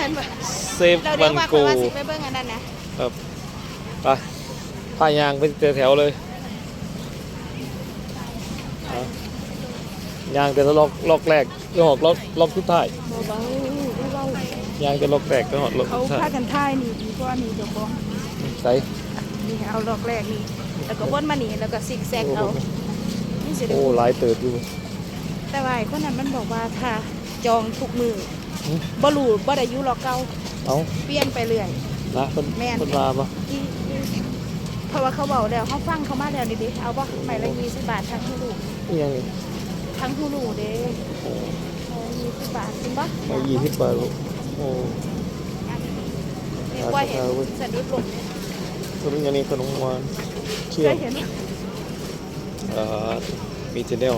เห็นบ่เซฟเราวัเดี๋ยนวว่าโกเขาว่าสิไปเบิ่งอันนั้นนะครับไปพายางไปแถวๆเลยเอายางแต่ละล็อกล็อกแรกก็หอกล็อกล็อกทุดท้ายเบาๆเบายางจะล็อกแรกก็หอกล็อกเขาทุดท้าพายกันท่ายนี่ดีกว่านี่เดี๋ยวบอกใส่นี่เอาดอกแรกนี่แล้วก็วนมานี่แล้วก็ซิกแซกเอานี่สิได้โอ้หลายเติบอยู่แต่ว่าไอ้คนนั้นมันบอกว่าถ้าจองทุกมือหืม บ่รู้บ่ได้อยู่หรอกเก่าเอาเปลี่ยนไปเรื่อยละคนแม่น คนมาปะอีอีเพราะว่าเขาบอกแล้วเขาฟังเขามาแล้วนี่ดิเอาบ่ใบละ20บาททั้งฮูลูนี่ยังนี่ทั้งฮูลูเด้โอ้เออ20บาทจริงบ่มายี่สิบบาทลูกโอ้เรียกว่าเห็นสะดุดลมเนี่ยตัวนี้อันนี้ขนมหวานเชื่เคอมยเห็นเอ่อมีทีแนว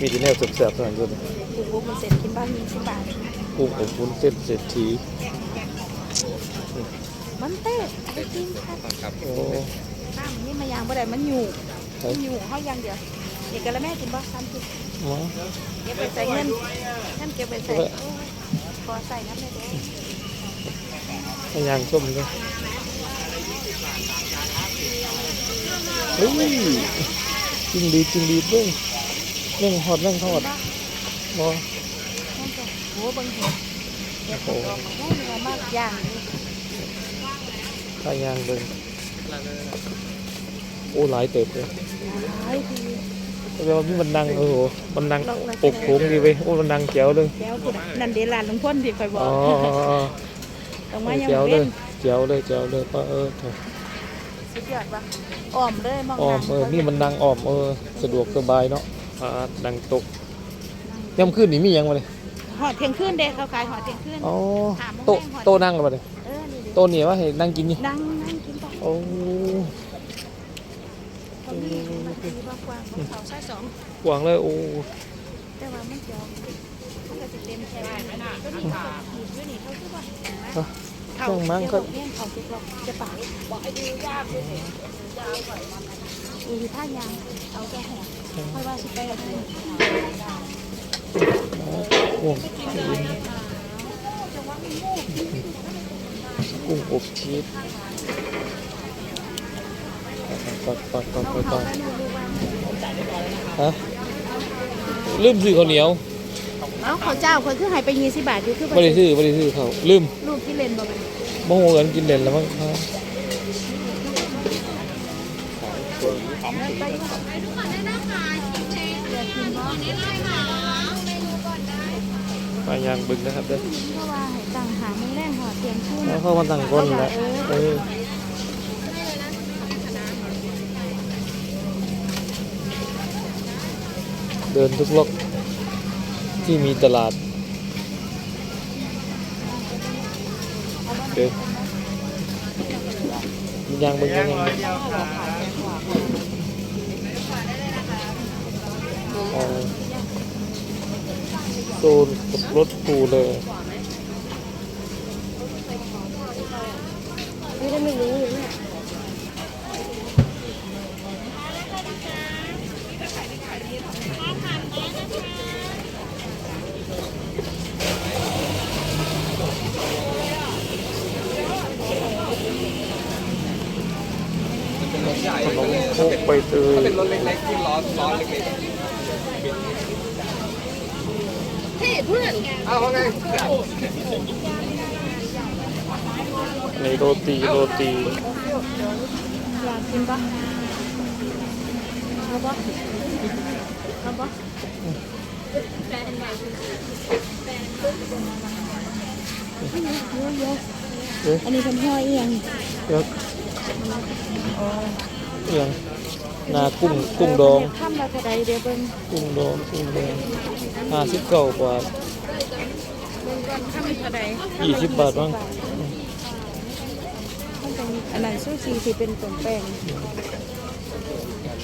มีทีแนวแสบๆเท่านั้นเลยถูกบุกมันเสร็จกินบ้าน20บาท กุ้งอบวุ้นเส้นเศรษฐีมันเต้ไปกินค่ะโอ้น้ำนี่มายางบ่ได้มันอยู่ใช่มันอยู่เฮาอย่างเดียวเด็กกะละแม่กินบ่ซ้ำกินหมาเก็บไปใส่เงินเงินเก็บไปใส่โอ้ยขอใส่น้ำเลยเด้อให้ยางส้มเลยเฮ้ยจริงดีจริงดีเบ้งเร่งหอดเร่งทอดบอนั่น จ้ะโหเบิ่งเห็ดเห็ดดอกมันโอ้ยมันมากอย่างนี้ถ้ายางเบิ่งโอ้หลายเติบเลยหลายทีแต่ว่ามีมันดังโอ้โหมันดังปกโผงดีเว้ยโอ้มันดังเจ๋วเลยแล้วพุ่นน่ะนั่นเด้ร้านลุงพ่นที่ข่อยบออ๋กอต้องมายังเจ๋วเลเล่ยนเจ๋วเลยเจ๋วเลยป้าเออเถอะสุดยอดปะอ้อมเลยมองอ้อมหเออนี่มันดังอ้อมเออสะดวกสบายเนาะอ่าดังตกย่ำขึ้นนี่มีหยังมาเลย หอดเที่ยงคืนเด้เขาขายหอดเที่ยงคืนอ๋อถามว่าโต๊ะแม่งหอดโต๊ะนั่งกันมาเลยเออนี่ดิโต๊ะนี่ว่าให้นั่งกินนี่นั่งนั่งกินไปโอ้เขามีมันมีบางกว้างของเขาใช้สองหวางเลยโอ้แต่ว่ามันจองมันก็จะเต็มแค่ว่าก็นี่เขาหยิบด้วยนี่เขาคือว่าเห็นไหมเขาเกี่ยวกับเนี่ยเขาคิดว่าจะปากบอกไอ้ดูยากเลยอีท่ายางเอาแค่แหงค่อยว่าสิไปกับเพื่อ นห่วงกุ้งอบชีสปัดปัดปัดเอาปัดเขาปัดแล้วหนูดูว่าฮะลืมซื้อข้าวเหนียวเอ้าเขาเจ้าคนคือหายไปยี่สิบบาทอยู่คือไม่ได้ซื้อไม่ได้ซื้อเขาวลืมลูกที่เล่นบอกกันโมโหกันกินเด่นแล้วมั้งครับไปยางบึงนะครับเด้อเพราะว่าให้ต่างหาไม่แรงหัวเตียงขึ้นแล้วเข้ามาตั้งก้นแล้วเออเดินทุกล็อกที่มีตลาดเดินยางบึงยังยัง อ๋อโซนกับรถปูเลยไม่ได้ไม่รู้เลยขนมโคกใบเตยเป็นรถเล็กๆที่ล้อล้อเล็กๆ เอาว่าไงในโรตีโรตีอยากกินปะเอาปะเอาปะเยอะเอ๊ะๆอันนี้เป็นห้อยเอียงเดี๋ยวเอียง นากุ้งกุ้งดองข้ามเราจะได้เดี๋ยวเบิ่งกุ้งดองกุ้งดองห้าสิบเก้ากว่าเบิ่งก่อนข้ามเท่าใดยี่สิบบาทบ้างมันเป็นอันนั้นซูชิที่เป็นตนแป้ง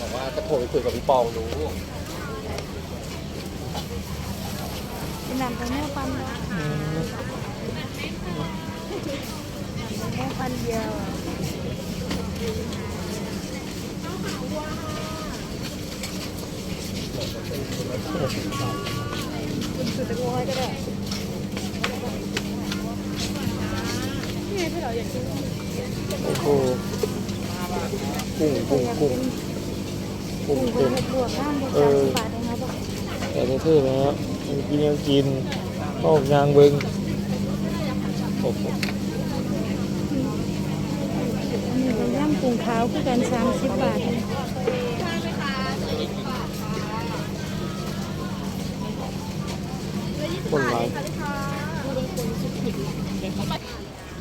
บอกว่าจะโทรไปคุยกับพี่ปองดูเป็นน้ำตะเนื้อปันเนาะอืมแค่พันเดียวอะ สุดตะโกนก็ได้โอ้โหกุ้งกุ้งกุ้งกุ้งกุ้งเต็มเผ็ดบวก้ามบวกเอสามอสิบาทเองครับบอกแต่เท่ๆนะครับยังกินยังกินออกยางเบิงโอ้โหย่างกุ้งขาวคือกันสามสิบบาท คนหลาย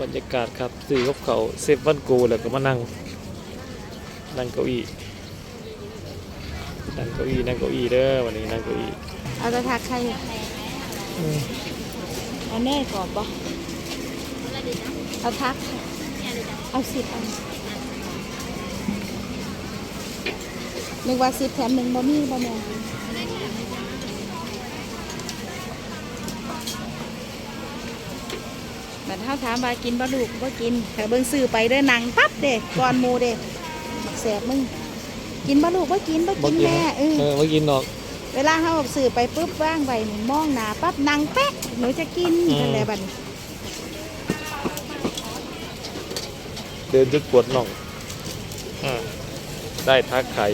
บรรยากาศครับซื้อกับเขาวเซฟวันโกแล้วก็มานั่ง นั่งเก้าอี้นั่งเก้าอี้นั่งเก้าอี้เด้อวันนี้นั่งเก้าอี้เอาตะทักใครอืมเอาแน่กรอบปะเอาทักค่ะเอาสิบอันนึกว่าสิบแถมหนึ่งบ่มีบ่แม่นบัด เท้าถามว่ากินบ่ลูกบ่กินแต่เบิ่งซื้อไปเด้อหนังปั๊บเด้ก่อนหมูเด้บักแสบมึง กินบ่ลูกบ่กินบ่บ่กินกินแม่เออเออบ่กินหรอก เวลาเขาสื่อไปปุ๊บว่างไปนี่มองหนาปั๊บนางแป๊ะหนูจะกินอืมนั่นแหละบัดนี้เดินจนปวดน่องอ่าได้ทักไข่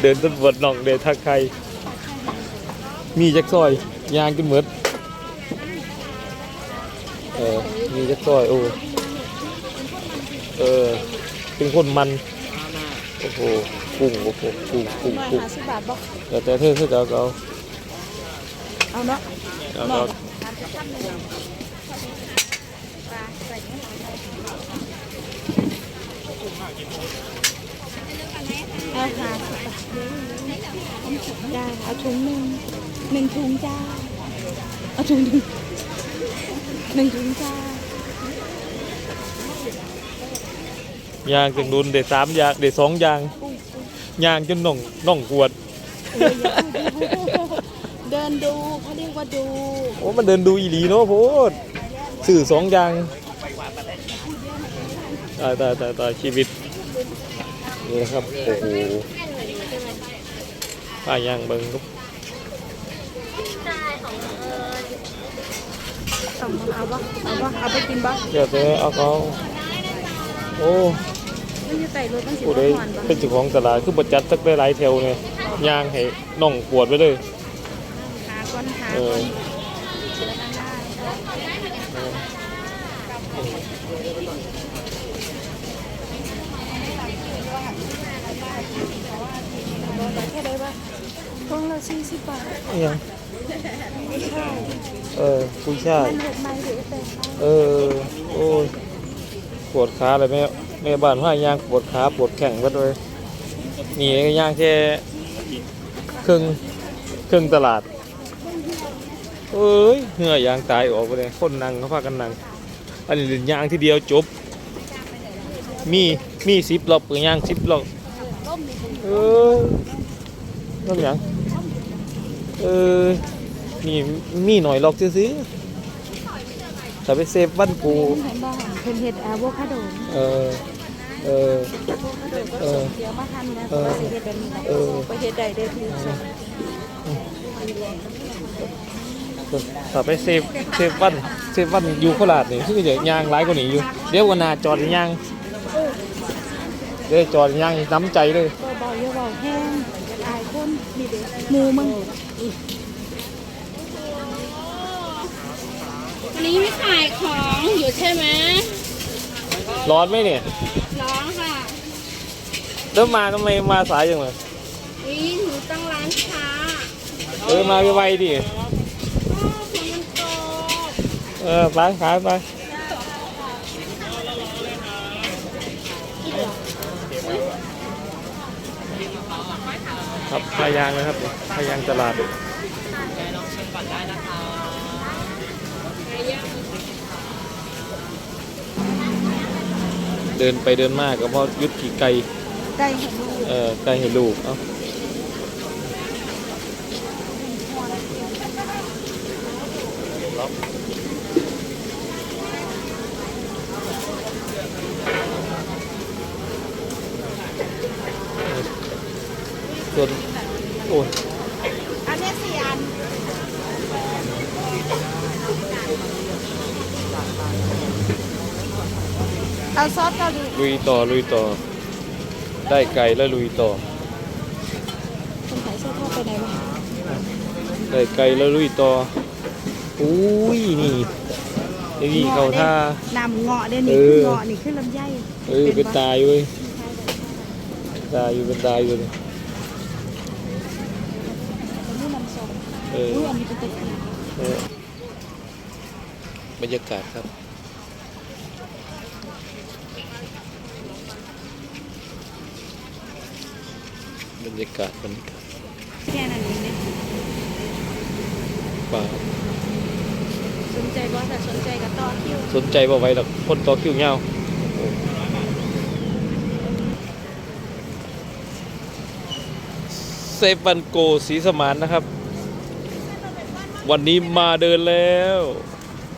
เดินจนปวดน่องได้ทักไข่มีจักซอย ยางกินเหมือดเออ มีจักซอยโอ้เออเป็นคนมันโอ้โหกุ้งโอ้โหกุ้งกุ้งร้อยกุ้งห้าสิบบาทบอกแต่แต่เธอเธอจะเอาก็เอาเอาเนาะเอาก็เอาเอาค่ะจ้าเอาถุงหนึ่งหนึ่งถุงจ้าเอาถุงหนึ่งหนึ่งถุงจ้า ยางจนดุนเด็ดสามยางเด็ดสองยางยางจนน่องน่องกวดเอออย่าพูดเดินดูเขาเรียกว่าดูโอ้มันเดินดูอีหลีเนาะโพดสื่อสองอย่างตายตายตายตายชีวิตนี่นะครับโอ้โหป้าย่างเบิงครับต้องเอาบ่เอาบ่เอาไปกินบ่เดี๋ยวแต่เอาเขา โอ้ไม่อยู่ใส่รถต้องสิผู้บใดหอนบ่เป็นเจ้าของตลาดคือประจัดสักได้หลายแถวเนี่ยย่างให้น่องปวดไปเลย หาก่อนหาเอก่ออนแล้วก็ได้บอกแค่ได้ว่าพวงละสี่สิบบาทอิหยังข้าวเออกุ้ยช่ายมันเห็ดใหม่หรือแต่ข้าวเออโอ้ย ปวดขาเลยแม่แม่บ้านว่ายางปวดขาปวดแข้งก็เลยนี่ก็ย่างแค่ครึ่งครึ่งตลาดเอ้ยเหงื่อยางตายออกไปเลยคนนั่งเขาพากันนั่งอันนี้ย่างทีเดียวจบ มีมีสิบรอบก็ย่างสิบรอบเออน้ำหยังเออมีมีหน่อยหรอกซื้อแต่ไปเซฟวันกู เพิ่นเห็ดอะโวคาโดเออ เอออะโวคาโดก็เออส่งเดียวมาทันนะเออว่าสิเฮ็ดแบบนี้นะเออ ไปเฮ็ดได้เด้อพี่ส่งถ้าไปเซฟเซฟวันเซฟวันอยู่โคราชนี่คือจะย่างหลายกว่านี้อยู่เดี๋ยววันหนาจอดย่างเดี๋ยวจอดย่างน้ำใจเลยก็เบาอย่าเบาแห้งอายคนนี่เด้หมูมึงวันนี้ไม่ขายของอยู่ใช่ไหม ร้อนไหมเนี่ย ร้องค่ะแล้วมาทำไมมาสายจังเลยวิหนูตั้งร้านค้าเออมาไวๆดิอ้าวฝนมันตกเออไปขายไปครับพายางนะครับพายางตลาด เดินไปเดินมากก็เพราะยุดขี่ไกลได้เห็นลูกเออไกลให้ลูกเอ้าส่วนโอ้ย อันเนี้ยสี่อัน เอาซอสเกาหลีลุยต่อลุยต่อ ได้ไก่แล้วลุยต่อ คนขายเสื้อผ้าไปไหนวะได้ไก่แล้วลุยต่ออุ้ยนี่นี่เขาท่า นำเงาะเดี๋ยวนี้เอคือ อเงาะนี่คือลำไยเออเป็นตายเว้ยตายอยู่เป็นตายอยู่เลยนี่นำซองเอออุ้ยอันนี้เป็นตะกีเออบรรยากาศครับ บรรยากาศบรรยากาศแค่นั้นเองเนี่ยป่าสนใจบ่ถ้าสนใจก็ต่อคิวสนใจบ่ไหว้ดอกคนต่อคิวเงาวเซฟวันโกสีสมานนะครับ วันนี้มาเดินแล้ว